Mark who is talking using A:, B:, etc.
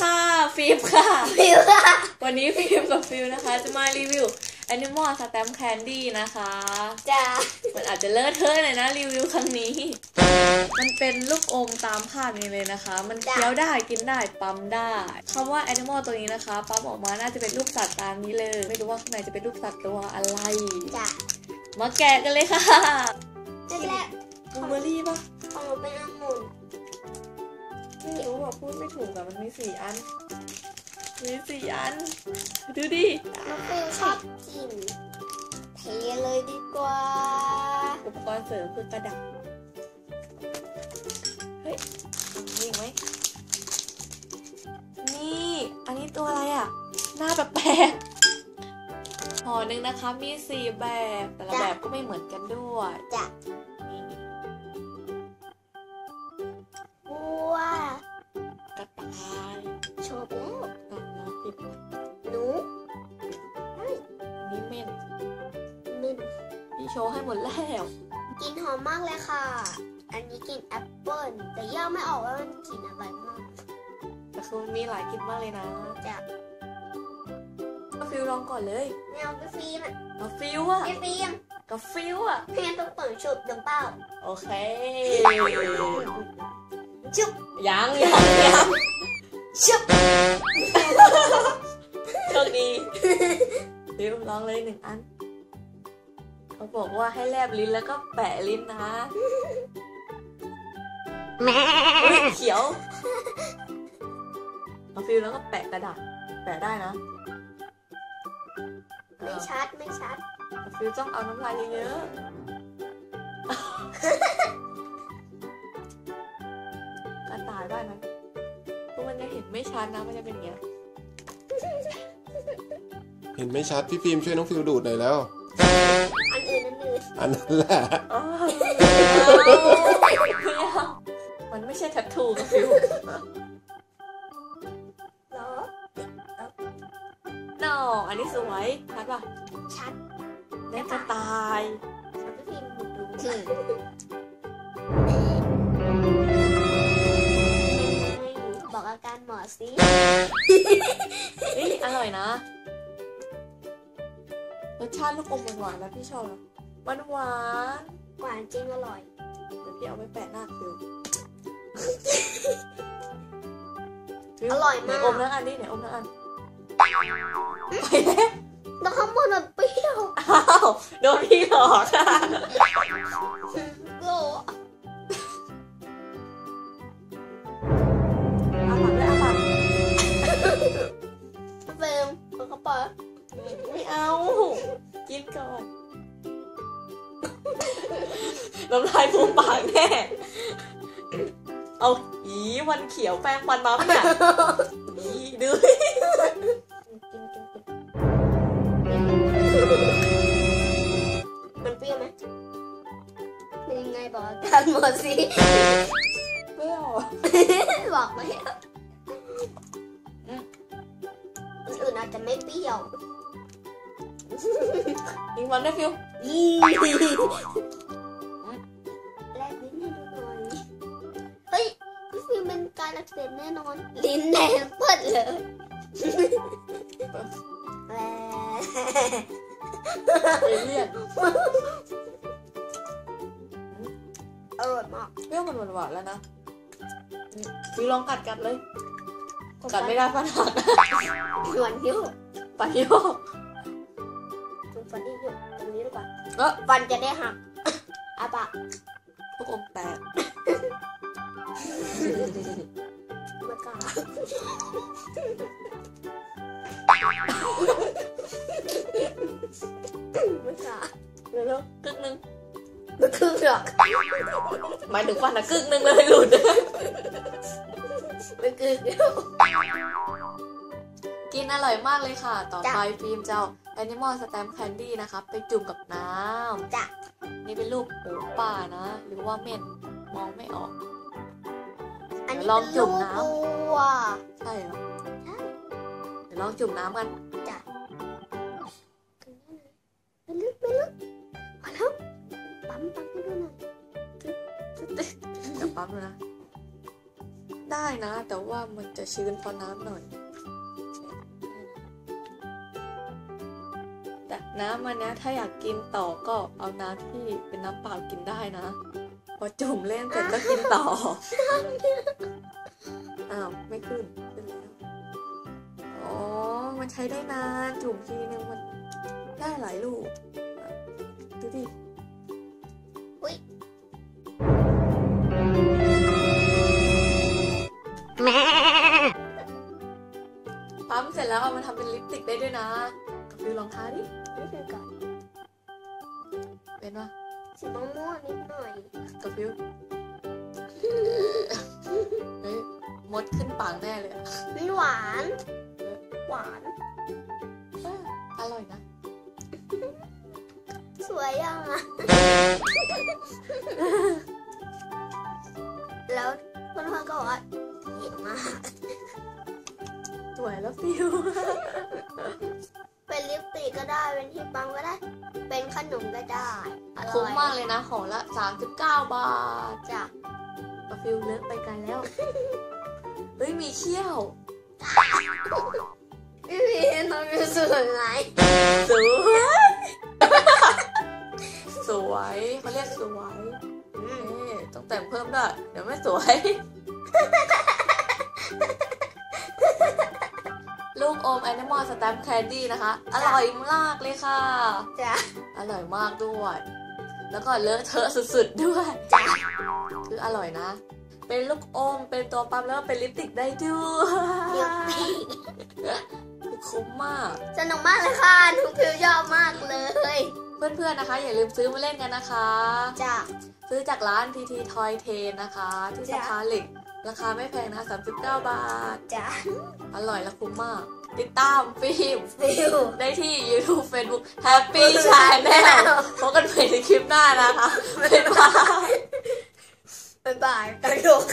A: ค่ะ ฟิล์มค่ะ
B: ฟิวอะ
A: วันนี้ฟิล์มกับฟิลนะคะ จะมารีวิว Animal Stamp Candy นะคะ
B: จ้า
A: มันอาจจะเลอะเทอะหน่อยนะรีวิวครั้งนี้ มันเป็นลูกอมตามภาพนี้เลยนะคะ มันเคี้ยวได้กินได้ปั๊มได้คำว่า Animal ตัวนี้นะคะ ปั๊มออกมาน่าจะเป็นรูปสัตว์ตามนี้เลย ไม่รู้ว่าข้างในจะเป็นรูปสัตว์ตัวอะไร
B: จ้า
A: มาแกะกันเลยค่ะ
B: แรก
A: บลูเบอร์รี่ปะ
B: ๆของหนูเป็นองุ่น
A: ไม่รู้ว่าพูดไม่ถูกแต่มันมีสี่อัน มีสี่อัน ดูดิ
B: น้องฟิวชอบกินเทเลยดีกว่า
A: อุปกรณ์เสริมคือกระดาษเฮ้ยมีอีกไหมนี่ อันนี้ตัวอะไรอะ หน้าแปลกๆห่อหนึ่งนะคะ มีสี่แบบ แต่ละแบบก็ไม่เหมือนกันด้วย
B: จ้ะ
A: โชว์ให้หมดแล้ว
B: กลินหอมมากเลยค่ะ อันนี้กลินแอปเปิ้ลแต่ย่าไม่ออกว่ามันกลิ่นอะไรมาก
A: แต่คือมันมีหลายกลิ่นมากเลยนะ
B: จ้ะ
A: ก็ฟิลลองก่อนเลย
B: ไม่เอาไปฟิล์มอะ
A: กับฟิลอะ
B: ไปฟิล์ม
A: กับฟิลอะ
B: พี่งั้นต้องเปิดชุบดึงเป้า
A: โอเค
B: ชุบ
A: ยังยังยัง
B: ชุบ
A: โชคดีฟิลลองเลยหนึ่งอัน เขาบอกว่าให้แลบลิ้นแล้วก็แปะลิ้นนะ
B: แม่
A: อุ๊ยเขียวเอาฟิลแล้วก็แปะกระดาษ แปะได้นะ
B: ไม่ชัดไม่ชัด
A: เอาฟิลต้องเอาน้ำลายเยอะๆกระต่ายได้นะเพราะมันจะเห็นไม่ชัดนะ มันจะเป็นอย่างเงี้ย
C: เห็นไม่ชัด พี่ฟิล์มช่วยน้องฟิลดูดหน่อยแล้ว
B: อันอื่น อันอื่น
C: อันนั้นแหละ
A: อ้าวไม่เอามันไม่ใช่แทททูกับฟิว
B: เหรอ
A: นออันนี้สวยชัดป่ะ
B: ชัด
A: เล่นจะตาย
B: ชัดพี่ฟิล์มดูดู
A: อืม
B: บอกอาการหมอสิ
A: เฮ้ยอร่อยนะ รสชาติลูกอมหวานๆนะพี่ชอบนะ หวานหวาน
B: หวานจริงอร่อย
A: ๆเดี๋ยวพี่เอาไปแปะหน้าฟิว
B: อร่อย
A: ไหน
B: มาก
A: อมทั้งอันนี่ไหนอมทั้งอันไปแล้ว
B: แล้วข้างบนมันเปรี้ยว
A: อ้าว โดนพี่หลอก น้ำลายฟูมปากแน่ เอาอีวันเขียวแป้งฟันมาปะเนี่ยอีดื้อ
B: กินกินกินมันเปรี้ยวไหมเป็นยังไงบอกอาการหมอสิ
A: เปรี้ยว
B: บอกไหมคนอื่นอาจจะไม่เปรี้ยว
A: ยิงวันได้ฟิว
B: รอักเสบแน่นอน ลิ้นแดงเปิดเลยแหละ
A: เอเลี่ยน
B: อร่อยมาก
A: เปรี้ยวมันหวานๆแล้วนะอืมฟิวลองกัดกัดเลย กัดไม่ได้ฟันหัก
B: หวานเยอะ
A: ไปโยก
B: ฟันที่เยอะตรงนี้ดีกว่า
A: เออ
B: ฟันจะได้หักอาปาก
A: ลูกอมแตก
B: ไม่กล้าไม่กล้า
A: เร็วๆกึ่งหนึง
B: ไม่คือหรอก
A: หมายถึงฟันอะกึ่งหนึงเลยหลุด
B: ไม่คือเดียว
A: กินอร่อยมากเลยค่ะ ต่อ
B: จ้ะ
A: ไปฟิล์มจะเอา Animal Stamp Candy นะคะ ไปจุ่มกับน้ำ
B: จ้ะ
A: นี่เป็นรูปหมูป่านะ หรือว่าเม่นมองไม่ออก
B: อันนี้
A: ลอง
B: เป็น
A: จุ่
B: ลู
A: ม
B: ก
A: น้ำ
B: บัว
A: ใช่เหรอ
B: ใช่
A: เดี๋ยวลองจุ่มน้ำกัน
B: จ้ะไม่ลึกไม่ลึกมาแล้วปั๊มปั๊มให้ดูหน่อย
A: เดี๋ยวปั๊มดูนะ
B: โได้
A: นะ แต่ว่ามันจะชื้นเพราะน้ำหน่อยแต่น้ำมันเนี้ยถ้าอยากกินต่อก็เอาน้ำที่เป็นน้ำเปล่ากินได้นะพ อจุ่มเล่นเสร็จก็กินต่อ อ้าว ไม่ขึ้นขึ้นแล้ว อ๋อ มันใช้ได้นาน จุ่มทีนึงมันได้หลายลูกอะดูดิ
B: อุ๊ย
A: ปั๊มเสร็จแล้วเอามาทำเป็นลิปสติกได้ด้วยนะกับฟิวลองทาดิ
B: นี่คือก่อน
A: เป็นปะ
B: สีม่วงๆนิดหน่อย
A: กับฟิวเฮ้ยมดขึ้นปากแน่เลยอะ
B: มันหวาน หวาน
A: เอออร่อยนะ
B: สวยอะ แล้วเพื่อนๆก็บอกว่าเก่งมาก
A: สวยแล้วฟิว
B: เป็นลิปสติกก็ได้เป็นที่ปั๊มก็ได้ เป็นขนมก็ได้อร่
A: คุ้ม
B: อย
A: มากเลยนะห่อละ 39 บาท
B: จ้ะ
A: กับฟิวเลิกไปไกลแล้ว เฮ้ยมีเขี้ยว
B: พี่พีน้องรู้สึกยังไง
A: สวยสวยเขาเรียกสวย
B: อืม
A: นี่ต้องแต่งเพิ่มด้วยเดี๋ยวไม่สวย ลูกอม Animal Stamp Candy นะคะ อร่อยมากเลยค่ะ
B: จ้ะ
A: อร่อยมากด้วย แล้วก็เลอะเทอะสุดๆด้วย
B: จ้ะ
A: คืออร่อยนะ เป็นลูกอม เป็นตัวปั๊มแล้วก็เป็นลิปสติกได้ด้ว
B: เดี๋ยวย
A: คือคุ้มมาก
B: สนุกมากเลยค่ะหนูพิวชอบมากเลย
A: เพื่อนๆนะคะ อย่าลืมซื้อมาเล่นกันนะคะ
B: จ้ะ
A: ซื้อจากร้าน TT Toy Train นะคะ ที่ส
B: จ้ะ
A: ภาเหล็ก ราคาไม่แพงนะคะ39 บาท
B: จ้ะ
A: อร่อยและคุ้มมาก ติดตามฟิล์ม
B: ฟิว
A: ได้ที่ YouTube Facebook Happy Channel พบกันใหม่ในคลิปหน้านะคะบ๊ายบาย
B: บ๊ายบายกระโดด